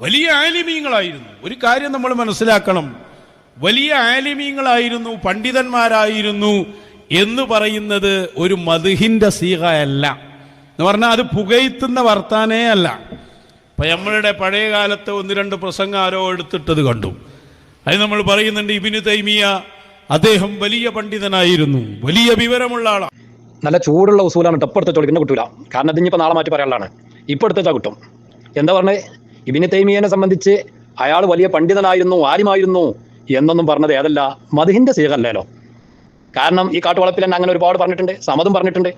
വലിയ ആലിമീങ്ങളായിരുന്നു. ഒരു കാര്യം നമ്മൾ മനസ്സിലാക്കണം. വലിയ ആലിമീങ്ങളായിരുന്നു പണ്ഡിതന്മാരായിരുന്നു എന്ന് പറയുന്നത് ഒരു മധുഹിന്റെ സീഹയല്ല എന്ന് പറഞ്ഞാൽ അത് പുകയത്തുന്ന വർത്താനേ അല്ല. ഇപ്പൊ നമ്മളുടെ പഴയ കാലത്ത് ഒന്ന് രണ്ട് പ്രസംഗം ആരോ എടുത്തിട്ടത് കണ്ടു. അത് നമ്മൾ പറയുന്നുണ്ട് ഇബിന് തൈമിയ അദ്ദേഹം വലിയ പണ്ഡിതനായിരുന്നു. വലിയ വിവരമുള്ള ആളാണ് നല്ല ചൂടുള്ള ഉസൂലാണ് ഇപ്പൊ എടുത്ത് ചോദിക്കുന്ന കിട്ടൂല. കാരണം ഇതിനിപ്പോൾ നാളെ മാറ്റി പറയാനുള്ളതാണ്. ഇപ്പം എടുത്താൽ കിട്ടും. എന്താ പറഞ്ഞത് ഇബിന് തൈമിയനെ സംബന്ധിച്ച് അയാൾ വലിയ പണ്ഡിതനായിരുന്നു ആരുമായിരുന്നു എന്നൊന്നും പറഞ്ഞത് ഏതല്ല മധുഹിന്റെ സീകല്ലല്ലോ കാരണം ഈ കാട്ടുവളപ്പിൽ തന്നെ അങ്ങനെ ഒരുപാട് പറഞ്ഞിട്ടുണ്ട് സമതും പറഞ്ഞിട്ടുണ്ട്.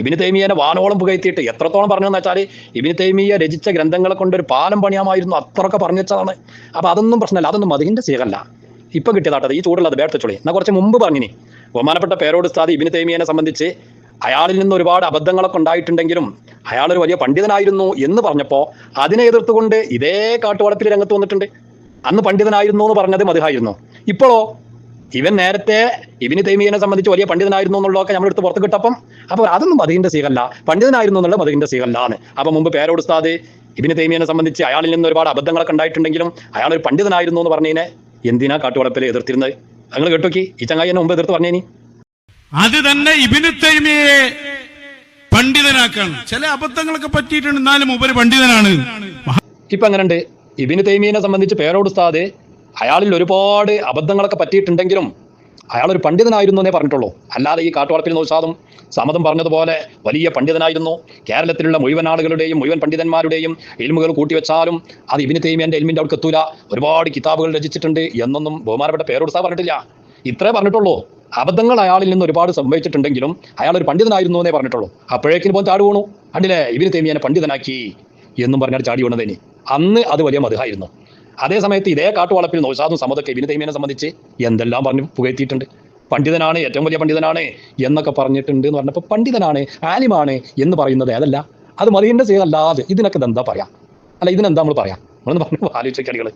ഇബിന് തൈമിയനെ വാനോളം പുകയത്തിയിട്ട് എത്രത്തോളം പറഞ്ഞതെന്ന് വെച്ചാൽ ഇബിന് തൈമിയ രചിച്ച ഗ്രന്ഥങ്ങളെ കൊണ്ട് ഒരു പാലം പണിയാമായിരുന്നു അത്രയൊക്കെ പറഞ്ഞു വെച്ചതാണ്. അപ്പൊ അതൊന്നും പ്രശ്നമല്ല അതൊന്നും മധുഹിന്റെ സീകല്ല ഇപ്പൊ കിട്ടിയതാട്ടത് ഈ ചൂടുള്ളത് ചൊളി എന്നാ കുറച്ച് മുമ്പ് പറഞ്ഞിനി ബഹുമാനപ്പെട്ട പേരോട് സ്ഥാതി ഇബിന് തൈമിയനെ സംബന്ധിച്ച് അയാളിൽ നിന്ന് ഒരുപാട് അബദ്ധങ്ങളൊക്കെ ഉണ്ടായിട്ടുണ്ടെങ്കിലും അയാൾ ഒരു വലിയ പണ്ഡിതനായിരുന്നു എന്ന് പറഞ്ഞപ്പോൾ അതിനെ എതിർത്തുകൊണ്ട് ഇതേ കാട്ടുവളപ്പിൽ രംഗത്ത് വന്നിട്ടുണ്ട്. അന്ന് പണ്ഡിതനായിരുന്നു എന്ന് പറഞ്ഞത് മതിഹായിരുന്നു. ഇപ്പോഴോ ഇവൻ നേരത്തെ ഇവന് തൈമിയനെ സംബന്ധിച്ച് വലിയ പണ്ഡിതനായിരുന്നു എന്നുള്ളതൊക്കെ നമ്മളെടുത്ത് പുറത്ത് കിട്ടപ്പം അപ്പോൾ അതൊന്നും മതിന്റെ സീകല്ല പണ്ഡിതനായിരുന്നു എന്നുള്ളത് മതിന്റെ സീകല്ല എന്ന് അപ്പൊ മുമ്പ് പേരോട് ഉസ്താദ് ഇബിന് തൈമിയനെ സംബന്ധിച്ച് അയാളിൽ നിന്ന് ഒരുപാട് അബദ്ധങ്ങളൊക്കെ ഉണ്ടായിട്ടുണ്ടെങ്കിലും അയാൾ ഒരു പണ്ഡിതനായിരുന്നു എന്ന് പറഞ്ഞതിനെ എന്തിനാ കാട്ടുവളപ്പിൽ എതിർത്തിരുന്നത്? നിങ്ങൾ കേട്ടോക്കി ഈ ചങ്ങായി എന്നെ മുമ്പ് എതിർത്ത് പറഞ്ഞേനി. അത് തന്നെ ഇബിന് തൈമിയെ പണ്ഡിതനാക്കണം ചില അബദ്ധങ്ങളൊക്കെ പറ്റിയിട്ടുണ്ട്. എന്നാലും ഉപരി പണ്ഡിതനാണ്. ഇപ്പൊ എങ്ങനെയുണ്ട്? ഇബിന് തൈമീനെ സംബന്ധിച്ച് പേരോട് ഉസ്താദ് അയാളിൽ ഒരുപാട് അബദ്ധങ്ങളൊക്കെ പറ്റിയിട്ടുണ്ടെങ്കിലും അയാൾ ഒരു പണ്ഡിതനായിരുന്നു എന്നേ പറഞ്ഞിട്ടുള്ളൂ. അല്ലാതെ ഈ കാട്ടുവളപ്പിൽ നോസാദും സമതും പറഞ്ഞതുപോലെ വലിയ പണ്ഡിതനായിരുന്നു. കേരളത്തിലുള്ള മുഴുവൻ ആളുകളുടെയും മുഴുവൻ പണ്ഡിതന്മാരുടെയും എൽമുകൾ കൂട്ടിവെച്ചാലും അത് ഇബിന് തൈമിയന്റെ എൽമിന്റെ അവിടെ എത്തൂല ഒരുപാട് കിതാബുകൾ രചിച്ചിട്ടുണ്ട്. എന്നൊന്നും ബഹുമാനപ്പെട്ട പേരോട് സ്ഥാ പറഞ്ഞിട്ടില്ല. ഇത്രേ പറഞ്ഞിട്ടുള്ളൂ. അബദ്ധങ്ങൾ അയാളിൽ നിന്ന് ഒരുപാട് സംഭവിച്ചിട്ടുണ്ടെങ്കിലും അയാൾ ഒരു പണ്ഡിതനായിരുന്നു എന്നേ പറഞ്ഞിട്ടുള്ളൂ. അപ്പോഴേക്കും പോകാൻ ചാടി വീണു. കണ്ടില്ലേ? ഇവർ തേമിയനെ പണ്ഡിതനാക്കി എന്നും പറഞ്ഞാൽ ചാടി വീണതേനി അന്ന് അത് വലിയ മധുഹായിരുന്നു അതേ സമയത്ത് ഇതേ കാട്ടുവളപ്പിൽ നോശാദും സമതൊക്കെ ഇബിന് തേമിയനെ സംബന്ധിച്ച് എന്തെല്ലാം പറഞ്ഞ് പുകഴ്ത്തിയിട്ടുണ്ട്. പണ്ഡിതനാണ് ഏറ്റവും വലിയ പണ്ഡിതനാണ് എന്നൊക്കെ പറഞ്ഞിട്ടുണ്ട് എന്ന് പറഞ്ഞപ്പോൾ പണ്ഡിതനാണ് ആലിമാണ് എന്ന് പറയുന്നത് ഏതല്ല അത് മതിയുടെ ചെയ്തല്ലാതെ ഇതിനൊക്കെ എന്താ പറയാ? അല്ല ഇതിനെന്താ നമ്മൾ പറയാം? നമ്മൾ പറഞ്ഞു ആലോചിച്ച കളികൾ